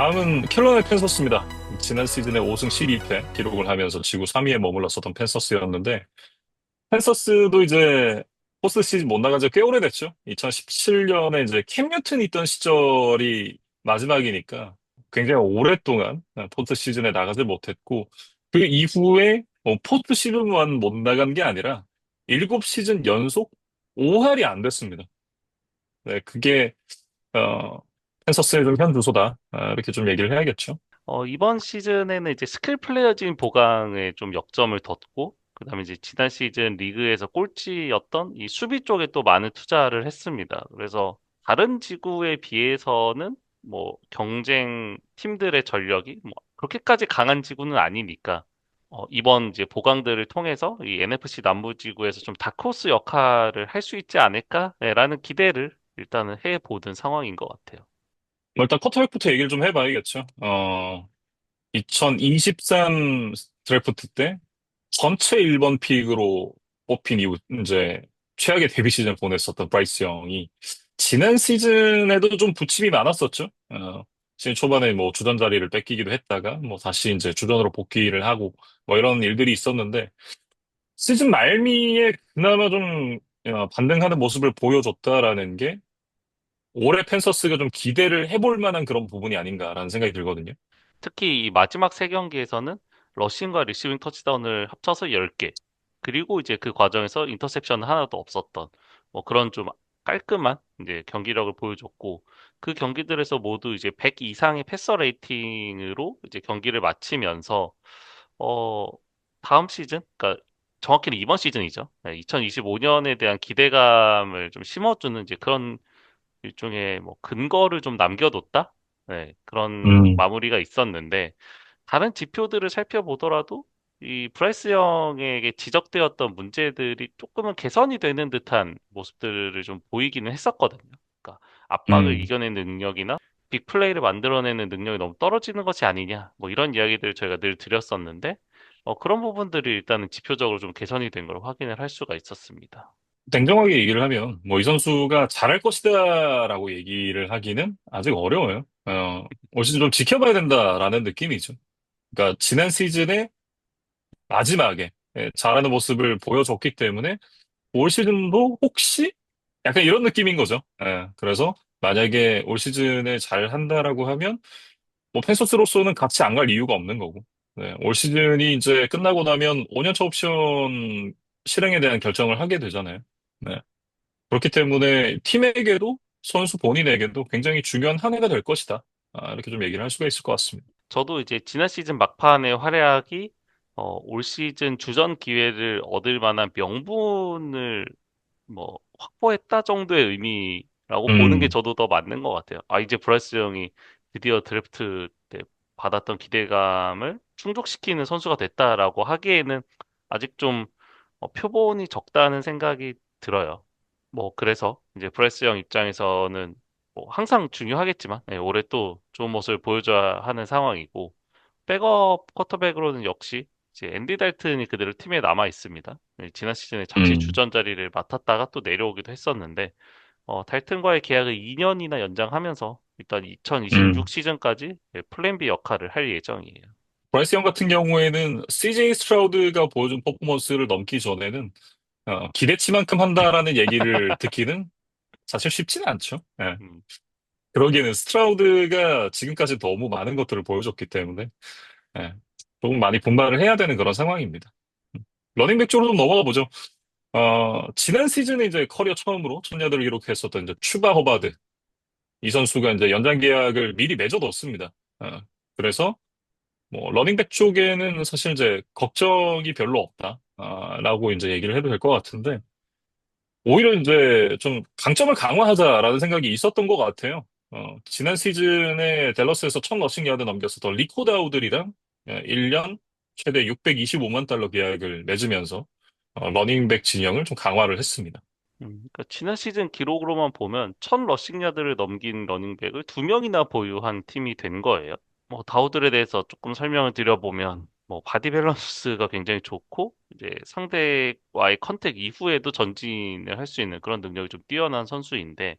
다음은 캘러네 팬서스입니다. 지난 시즌에 5승 12패 기록을 하면서 지구 3위에 머물렀었던 팬서스였는데, 팬서스도 이제 포스트 시즌 못 나간 지 꽤 오래됐죠. 2017년에 이제 캠 뉴튼 있던 시절이 마지막이니까 굉장히 오랫동안 포스트 시즌에 나가지 못했고, 그 이후에 뭐 포스트 시즌만 못 나간 게 아니라 7시즌 연속 5할이 안 됐습니다. 네, 그게 어, 펜서스의 좀 현주소다. 아, 이렇게 좀 얘기를 해야겠죠. 어, 이번 시즌에는 이제 스킬 플레이어진 보강에 좀 역점을 뒀고, 그 다음에 이제 지난 시즌 리그에서 꼴찌였던 이 수비 쪽에 또 많은 투자를 했습니다. 그래서 다른 지구에 비해서는 뭐 경쟁 팀들의 전력이 뭐 그렇게까지 강한 지구는 아니니까 어, 이번 이제 보강들을 통해서 이 NFC 남부 지구에서 좀 다크호스 역할을 할 수 있지 않을까라는 기대를 일단은 해보는 상황인 것 같아요. 뭐 일단 쿼터백부터 얘기를 좀 해봐야겠죠. 어, 2023 드래프트 때 전체 1번 픽으로 뽑힌 이후 이제 최악의 데뷔 시즌을 보냈었던 브라이스 영이 지난 시즌에도 좀 부침이 많았었죠. 어, 시즌 초반에 뭐 주전 자리를 뺏기기도 했다가 뭐 다시 이제 주전으로 복귀를 하고 뭐 이런 일들이 있었는데 시즌 말미에 그나마 좀 어, 반등하는 모습을 보여줬다라는 게 올해 펜서스가 좀 기대를 해볼 만한 그런 부분이 아닌가라는 생각이 들거든요. 특히 이 마지막 세 경기에서는 러싱과 리시빙 터치다운을 합쳐서 10개. 그리고 이제 그 과정에서 인터셉션 하나도 없었던 뭐 그런 좀 깔끔한 이제 경기력을 보여줬고 그 경기들에서 모두 이제 100 이상의 패서 레이팅으로 이제 경기를 마치면서 어 다음 시즌 그러니까 정확히는 이번 시즌이죠. 2025년에 대한 기대감을 좀 심어주는 이제 그런 일종의 뭐 근거를 좀 남겨뒀다? 네, 그런 음, 마무리가 있었는데, 다른 지표들을 살펴보더라도 이 브라이스 형에게 지적되었던 문제들이 조금은 개선이 되는 듯한 모습들을 좀 보이기는 했었거든요. 그러니까 압박을 음. 이겨내는 능력이나 빅플레이를 만들어내는 능력이 너무 떨어지는 것이 아니냐, 뭐 이런 이야기들을 저희가 늘 드렸었는데, 어, 그런 부분들이 일단은 지표적으로 좀 개선이 된 걸 확인을 할 수가 있었습니다. 냉정하게 얘기를 하면, 뭐, 이 선수가 잘할 것이다라고 얘기를 하기는 아직 어려워요. 어, 올 시즌 좀 지켜봐야 된다라는 느낌이죠. 그러니까, 지난 시즌의 마지막에 예, 잘하는 모습을 보여줬기 때문에, 올 시즌도 혹시 약간 이런 느낌인 거죠. 예, 그래서, 만약에 올 시즌에 잘 한다라고 하면, 뭐, 펜서스로서는 같이 안 갈 이유가 없는 거고, 네, 올 시즌이 이제 끝나고 나면 5년차 옵션 실행에 대한 결정을 하게 되잖아요. 네. 그렇기 때문에 팀에게도 선수 본인에게도 굉장히 중요한 한 해가 될 것이다. 아, 이렇게 좀 얘기를 할 수가 있을 것 같습니다. 저도 이제 지난 시즌 막판의 활약이 어, 올 시즌 주전 기회를 얻을 만한 명분을 뭐 확보했다 정도의 의미라고 보는 게 음, 저도 더 맞는 것 같아요. 아, 이제 브라이스 형이 드디어 드래프트 때 받았던 기대감을 충족시키는 선수가 됐다라고 하기에는 아직 좀 어, 표본이 적다는 생각이 들어요. 뭐 그래서 이제 브라이스 형 입장에서는 뭐 항상 중요하겠지만 네, 올해 또 좋은 모습을 보여줘야 하는 상황이고 백업 쿼터백으로는 역시 이제 앤디 달튼이 그대로 팀에 남아 있습니다. 네, 지난 시즌에 잠시 음, 주전 자리를 맡았다가 또 내려오기도 했었는데 어, 달튼과의 계약을 2년이나 연장하면서 일단 2026 음. 시즌까지 플랜 B 역할을 할 예정이에요. 브라이스 형 같은 경우에는 CJ 스트라우드가 보여준 퍼포먼스를 넘기 전에는 어, 기대치만큼 한다라는 얘기를 듣기는 사실 쉽지는 않죠. 예. 음, 그러기에는 스트라우드가 지금까지 너무 많은 것들을 보여줬기 때문에 예. 조금 많이 분발을 해야 되는 그런 상황입니다. 음. 러닝백 쪽으로 좀 넘어가 보죠. 어, 지난 시즌에 이제 커리어 처음으로 천 야드를 기록했었던 이제 추바 허바드. 이 선수가 이제 연장 계약을 미리 맺어뒀습니다. 어, 그래서 뭐 러닝백 쪽에는 사실 이제 걱정이 별로 없다. 아, 라고 이제 얘기를 해도 될 것 같은데 오히려 이제 좀 강점을 강화하자라는 생각이 있었던 것 같아요. 어, 지난 시즌에 댈러스에서 첫 러싱 야드 넘겼었던 리코 다우들이랑 1년 최대 625만 달러 계약을 맺으면서 어, 러닝백 진영을 좀 강화를 했습니다. 음, 그러니까 지난 시즌 기록으로만 보면 1000 러싱 야드를 넘긴 러닝백을 두 명이나 보유한 팀이 된 거예요. 뭐 다우들에 대해서 조금 설명을 드려보면 뭐 바디 밸런스가 굉장히 좋고 이제 상대와의 컨택 이후에도 전진을 할 수 있는 그런 능력이 좀 뛰어난 선수인데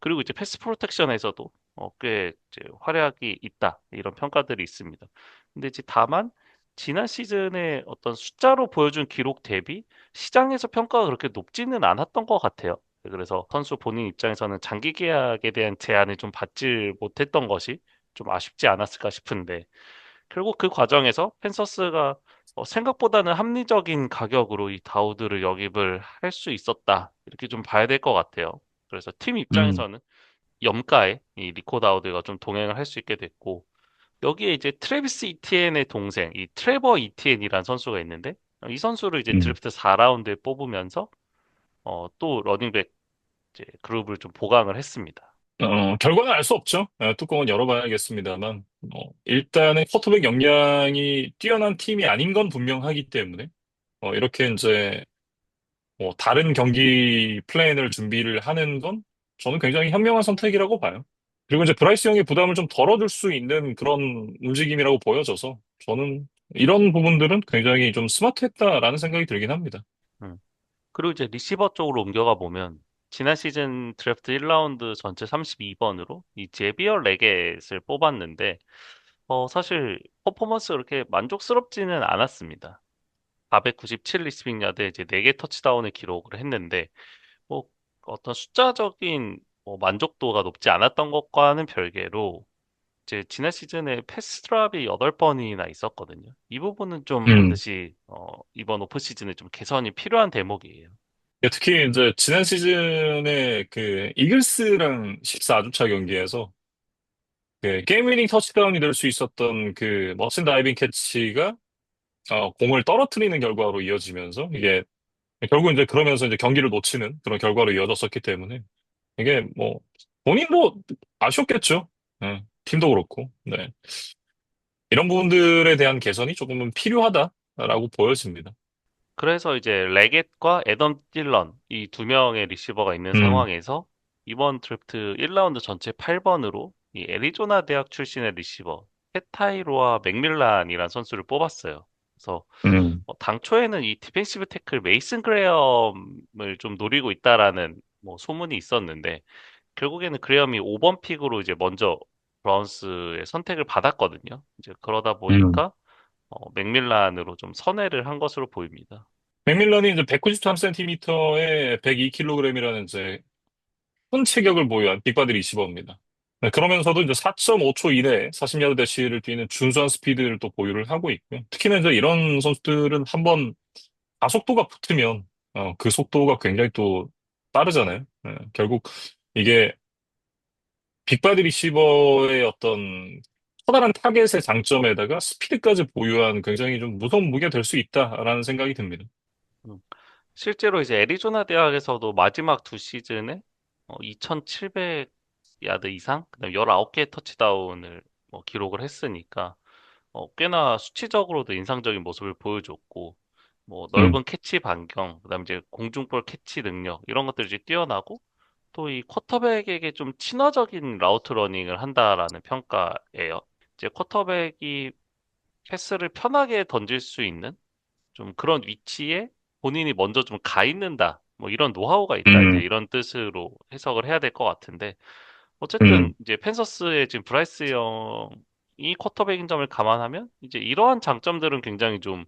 그리고 이제 패스 프로텍션에서도 어, 꽤 이제 활약이 있다. 이런 평가들이 있습니다. 근데 이제 다만 지난 시즌에 어떤 숫자로 보여준 기록 대비 시장에서 평가가 그렇게 높지는 않았던 것 같아요. 그래서 선수 본인 입장에서는 장기 계약에 대한 제한을 좀 받지 못했던 것이 좀 아쉽지 않았을까 싶은데 결국 그 과정에서 펜서스가 어, 생각보다는 합리적인 가격으로 이 다우드를 영입을 할 수 있었다. 이렇게 좀 봐야 될 것 같아요. 그래서 팀 음, 입장에서는 염가에 이 리코 다우드가 좀 동행을 할 수 있게 됐고 여기에 이제 트래비스 이티엔의 동생 이 트레버 이티엔이라는 선수가 있는데 어, 이 선수를 이제 음. 드래프트 4라운드에 뽑으면서 어, 또 러닝백 이제 그룹을 좀 보강을 했습니다. 어, 결과는 알 수 없죠. 어, 뚜껑은 열어봐야겠습니다만, 어, 일단은 쿼터백 역량이 뛰어난 팀이 아닌 건 분명하기 때문에, 어, 이렇게 이제, 뭐, 다른 경기 플랜을 준비를 하는 건 저는 굉장히 현명한 선택이라고 봐요. 그리고 이제 브라이스 형의 부담을 좀 덜어줄 수 있는 그런 움직임이라고 보여져서, 저는 이런 부분들은 굉장히 좀 스마트했다라는 생각이 들긴 합니다. 음. 그리고 이제 리시버 쪽으로 옮겨가 보면 지난 시즌 드래프트 1라운드 전체 32번으로 이 제비어 레겟을 뽑았는데 어, 사실 퍼포먼스가 그렇게 만족스럽지는 않았습니다. 497 리시빙 야드 이제 4개 터치다운을 기록을 했는데 뭐 어떤 숫자적인 뭐 만족도가 높지 않았던 것과는 별개로 이제 지난 시즌에 패스 드랍이 8번이나 있었거든요. 이 부분은 좀 음. 반드시 어, 이번 오프 시즌에 좀 개선이 필요한 대목이에요. 예, 특히 이제 지난 시즌에 그 이글스랑 14주차 경기에서 그 게임 위닝 터치다운이 될 수 있었던 그 멋진 다이빙 캐치가 어, 공을 떨어뜨리는 결과로 이어지면서 이게 결국 이제 그러면서 이제 경기를 놓치는 그런 결과로 이어졌었기 때문에 이게 뭐 본인도 아쉬웠겠죠. 예, 팀도 그렇고. 네. 이런 부분들에 대한 개선이 조금은 필요하다라고 보여집니다. 그래서 이제 레겟과 애덤 딜런 이 두 명의 리시버가 있는 음, 상황에서 이번 드래프트 1라운드 전체 8번으로 이 애리조나 대학 출신의 리시버 페타이로와 맥밀란이라는 선수를 뽑았어요. 그래서 음, 어, 당초에는 이 디펜시브 태클 메이슨 그레엄을 좀 노리고 있다라는 뭐 소문이 있었는데 결국에는 그레엄이 5번 픽으로 이제 먼저 브라운스의 선택을 받았거든요. 이제 그러다 음. 보니까 어, 맥밀란으로 좀 선회를 한 것으로 보입니다. 맥밀런이 이제 193cm에 102kg이라는 이제 큰 체격을 보유한 빅바디 리시버입니다. 네, 그러면서도 이제 4.5초 이내에 40야드 대시를 뛰는 준수한 스피드를 또 보유를 하고 있고요. 특히나 이제 이런 선수들은 한번 가속도가 붙으면 어, 그 속도가 굉장히 또 빠르잖아요. 네, 결국 이게 빅바디 리시버의 어떤 커다란 타겟의 장점에다가 스피드까지 보유한 굉장히 좀 무서운 무기가 될 수 있다라는 생각이 듭니다. 음. 실제로 이제 애리조나 대학에서도 마지막 두 시즌에 2,700 야드 이상, 그다음 19개 터치다운을 뭐 기록을 했으니까 어, 꽤나 수치적으로도 인상적인 모습을 보여줬고 뭐 음, 넓은 캐치 반경, 그다음 이제 공중볼 캐치 능력 이런 것들이 이제 뛰어나고 또 이 쿼터백에게 좀 친화적인 라우트 러닝을 한다라는 평가예요. 이제 쿼터백이 패스를 편하게 던질 수 있는 좀 그런 위치에 본인이 먼저 좀 가 있는다. 뭐 이런 노하우가 있다. 이제 음, 이런 뜻으로 해석을 해야 될 것 같은데 어쨌든 음, 이제 펜서스의 지금 브라이스 영이 쿼터백인 점을 감안하면 이제 이러한 장점들은 굉장히 좀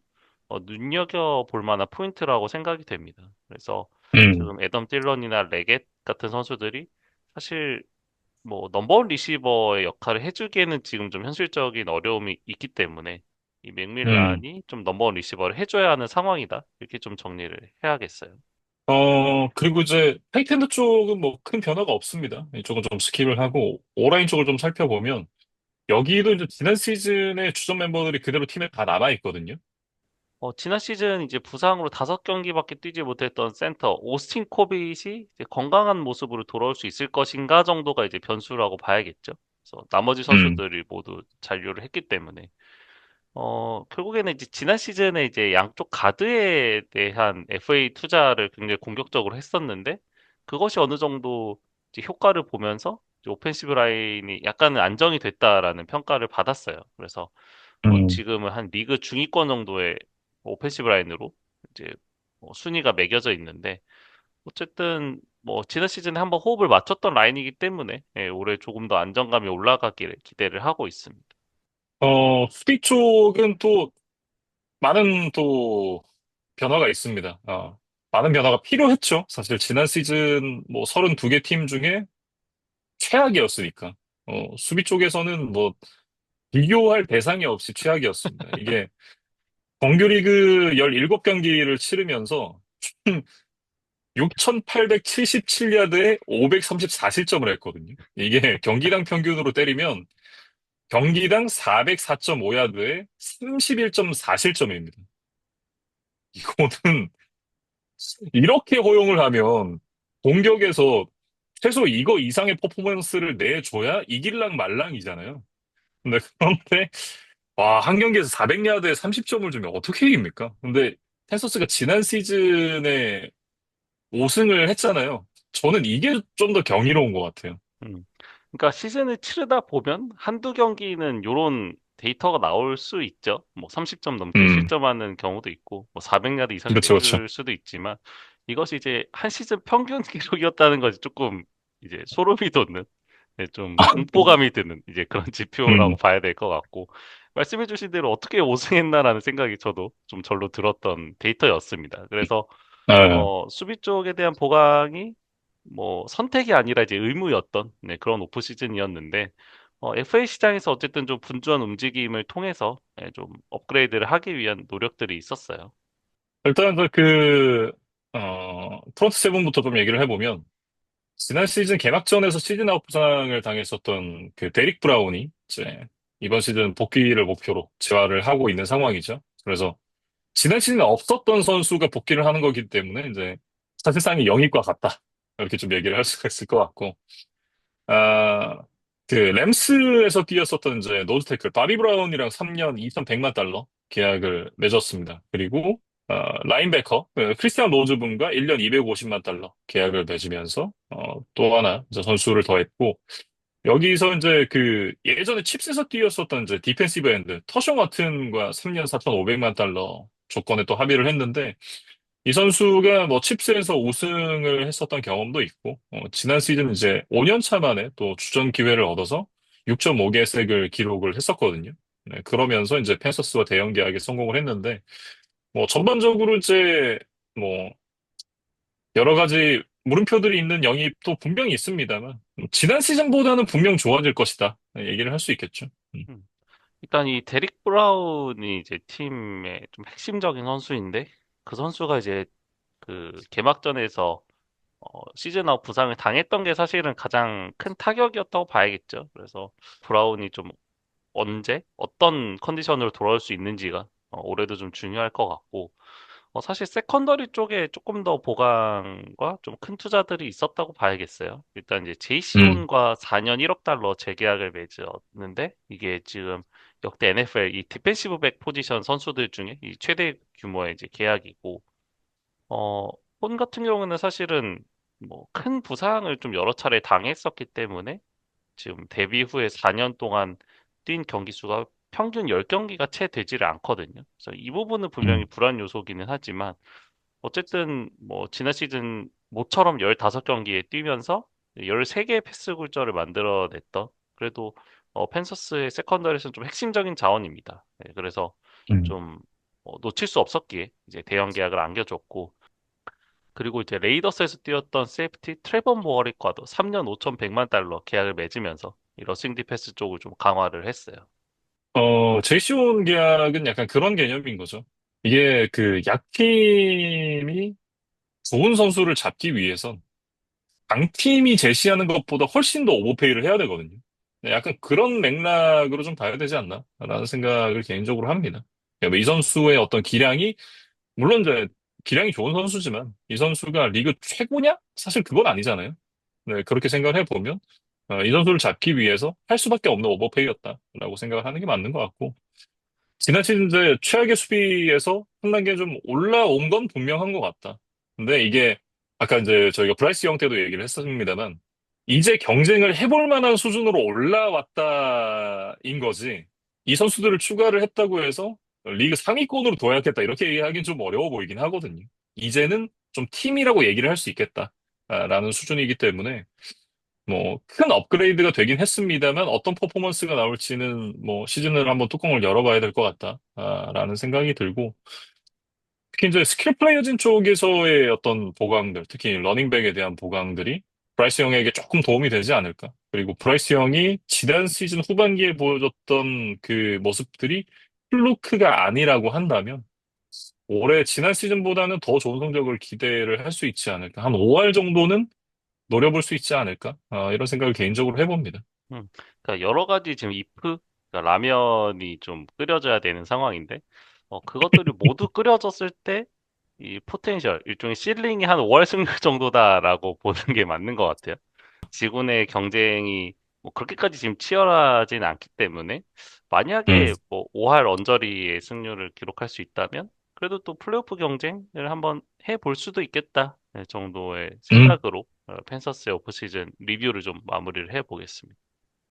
어, 눈여겨 볼 만한 포인트라고 생각이 됩니다. 그래서 음, 지금 애덤 딜런이나 레겟 같은 선수들이 사실 뭐 넘버원 리시버의 역할을 해주기에는 지금 좀 현실적인 어려움이 있기 때문에 이 음. 맥밀란이 좀 넘버원 리시버를 해줘야 하는 상황이다. 이렇게 좀 정리를 해야겠어요. 어, 그리고 이제 타이트엔드 쪽은 뭐 큰 변화가 없습니다. 이쪽은 좀 스킵을 하고 오라인 쪽을 좀 살펴보면 여기도 이제 지난 시즌의 주전 멤버들이 그대로 팀에 다 남아 있거든요. 어, 지난 시즌 이제 부상으로 다섯 경기밖에 뛰지 못했던 센터 오스틴 코빗이 이제 건강한 모습으로 돌아올 수 있을 것인가 정도가 이제 변수라고 봐야겠죠. 그래서 나머지 음, 선수들이 모두 잔류를 했기 때문에 어, 결국에는 이제 지난 시즌에 이제 양쪽 가드에 대한 FA 투자를 굉장히 공격적으로 했었는데 그것이 어느 정도 이제 효과를 보면서 오펜시브 라인이 약간은 안정이 됐다라는 평가를 받았어요. 그래서 뭐 음, 지금은 한 리그 중위권 정도의 오펜시브 라인으로 이제 뭐 순위가 매겨져 있는데 어쨌든 뭐 지난 시즌에 한번 호흡을 맞췄던 라인이기 때문에 예, 올해 조금 더 안정감이 올라가기를 기대를 하고 있습니다. 어, 수비 쪽은 또 많은 또 변화가 있습니다. 어, 많은 변화가 필요했죠. 사실 지난 시즌 뭐 32개 팀 중에 최악이었으니까. 어, 수비 쪽에서는 뭐 비교할 대상이 없이 최악이었습니다. 이게 정규리그 17경기를 치르면서 6,877야드에 534실점을 했거든요. 이게 경기당 평균으로 때리면 경기당 404.5야드에 31.4실점입니다. 이거는 이렇게 허용을 하면 공격에서 최소 이거 이상의 퍼포먼스를 내줘야 이길랑 말랑이잖아요. 근데 그런데 와, 한 경기에서 400야드에 30점을 주면 어떻게 이깁니까? 근데 펜서스가 지난 시즌에 5승을 했잖아요. 저는 이게 좀 더 경이로운 것 같아요. 음. 그러니까 시즌을 치르다 보면 한두 경기는 요런 데이터가 나올 수 있죠. 뭐 30점 넘게 음, 실점하는 경우도 있고, 뭐 400야드 이상 그렇죠, 그렇죠. 수도 있지만, 이것이 이제 한 시즌 평균 기록이었다는 것이 조금 이제 소름이 돋는, 네, 좀 공포감이 드는 이제 그런 지표라고 음, 봐야 될 것 같고, 말씀해주신 대로 어떻게 5승했나라는 생각이 저도 좀 절로 들었던 데이터였습니다. 그래서 네. 어, 수비 쪽에 대한 보강이 뭐 선택이 아니라 이제 의무였던 네, 그런 오프 시즌이었는데 어, FA 시장에서 어쨌든 좀 분주한 움직임을 통해서 예, 좀 업그레이드를 하기 위한 노력들이 있었어요. 일단 그, 어, 프론트 세븐부터 좀 얘기를 해보면, 지난 시즌 개막전에서 시즌 아웃 부상을 당했었던 그 데릭 브라운이 이제 이번 시즌 복귀를 목표로 재활을 하고 있는 상황이죠. 그래서 지난 시즌에 없었던 선수가 복귀를 하는 거기 때문에 이제 사실상의 영입과 같다. 이렇게 좀 얘기를 할 수가 있을 것 같고, 아, 그 램스에서 뛰었었던 이제 노즈 태클 바리 브라운이랑 3년 2,100만 달러 계약을 맺었습니다. 그리고 어, 라인베커 그 크리스티안 로즈분과 1년 250만 달러 계약을 맺으면서 어, 또 하나 선수를 더했고 여기서 이제 그 예전에 칩스에서 뛰었었던 이제 디펜시브 엔드 터셔 마튼과 3년 4,500만 달러 조건에 또 합의를 했는데 이 선수가 뭐 칩스에서 우승을 했었던 경험도 있고, 어, 지난 시즌 이제 5년 차 만에 또 주전 기회를 얻어서 6.5개 색을 기록을 했었거든요. 네, 그러면서 이제 펜서스와 대형 계약에 성공을 했는데, 뭐 전반적으로 이제 뭐 여러 가지 물음표들이 있는 영입도 분명히 있습니다만, 지난 시즌보다는 분명 좋아질 것이다. 네, 얘기를 할 수 있겠죠. 음. 음. 일단 이 데릭 브라운이 이제 팀의 좀 핵심적인 선수인데 그 선수가 이제 그 개막전에서 어, 시즌 아웃 부상을 당했던 게 사실은 가장 큰 타격이었다고 봐야겠죠. 그래서 브라운이 좀 언제 어떤 컨디션으로 돌아올 수 있는지가 어, 올해도 좀 중요할 것 같고 어, 사실 세컨더리 쪽에 조금 더 보강과 좀 큰 투자들이 있었다고 봐야겠어요. 일단 이제 음, 제이시온과 4년 1억 달러 재계약을 맺었는데 이게 지금 역대 NFL 이 디펜시브 백 포지션 선수들 중에 이 최대 규모의 이제 계약이고 어, 폰 같은 경우는 사실은 뭐 큰 부상을 좀 여러 차례 당했었기 때문에 지금 데뷔 후에 4년 동안 뛴 경기 수가 평균 10경기가 채 되지를 않거든요. 그래서 이 부분은 분명히 음, 불안 요소기는 하지만 어쨌든 뭐 지난 시즌 모처럼 15경기에 뛰면서 13개의 패스 굴절을 만들어냈던 그래도 어, 펜서스의 세컨더리에서는 좀 핵심적인 자원입니다. 네, 그래서 음. 좀 어, 놓칠 수 없었기에 이제 대형 계약을 안겨줬고 그리고 이제 레이더스에서 뛰었던 세이프티 트레번 모어리과도 3년 5,100만 달러 계약을 맺으면서 이 러싱 디펜스 쪽을 좀 강화를 했어요. 어, 제시온 계약은 약간 그런 개념인 거죠. 이게 그 약팀이 좋은 선수를 잡기 위해선 강팀이 제시하는 것보다 훨씬 더 오버페이를 해야 되거든요. 네, 약간 그런 맥락으로 좀 봐야 되지 않나? 라는 생각을 개인적으로 합니다. 네, 뭐이 선수의 어떤 기량이, 물론 이제 기량이 좋은 선수지만 이 선수가 리그 최고냐? 사실 그건 아니잖아요. 네, 그렇게 생각을 해보면 어, 이 선수를 잡기 위해서 할 수밖에 없는 오버페이였다라고 생각을 하는 게 맞는 것 같고 지난 시즌 이제 최악의 수비에서 한 단계 좀 올라온 건 분명한 것 같다. 근데 이게 아까 이제 저희가 브라이스 영 때도 얘기를 했었습니다만 이제 경쟁을 해볼 만한 수준으로 올라왔다인 거지. 이 선수들을 추가를 했다고 해서 리그 상위권으로 도약했다 이렇게 얘기하기는 좀 어려워 보이긴 하거든요. 이제는 좀 팀이라고 얘기를 할 수 있겠다. 라는 수준이기 때문에 뭐 큰 업그레이드가 되긴 했습니다만 어떤 퍼포먼스가 나올지는 뭐 시즌을 한번 뚜껑을 열어봐야 될 것 같다라는 생각이 들고 특히 이제 스킬 플레이어진 쪽에서의 어떤 보강들, 특히 러닝백에 대한 보강들이 브라이스 형에게 조금 도움이 되지 않을까. 그리고 브라이스 형이 지난 시즌 후반기에 보여줬던 그 모습들이 플루크가 아니라고 한다면 올해 지난 시즌보다는 더 좋은 성적을 기대를 할 수 있지 않을까. 한 5할 정도는 노려볼 수 있지 않을까. 아, 이런 생각을 개인적으로 해봅니다. 음, 그러니까 여러 가지 지금 이프, 그러니까 라면이 좀 끓여져야 되는 상황인데, 어, 그것들이 모두 끓여졌을 때, 이 포텐셜, 일종의 실링이 한 5할 승률 정도다라고 보는 게 맞는 것 같아요. 지구내 경쟁이 뭐 그렇게까지 지금 치열하진 않기 때문에, 음, 만약에 뭐 5할 언저리의 승률을 기록할 수 있다면, 그래도 또 플레이오프 경쟁을 한번 해볼 수도 있겠다 네, 정도의 음. 생각으로 어, 펜서스의 오프시즌 리뷰를 좀 마무리를 해보겠습니다.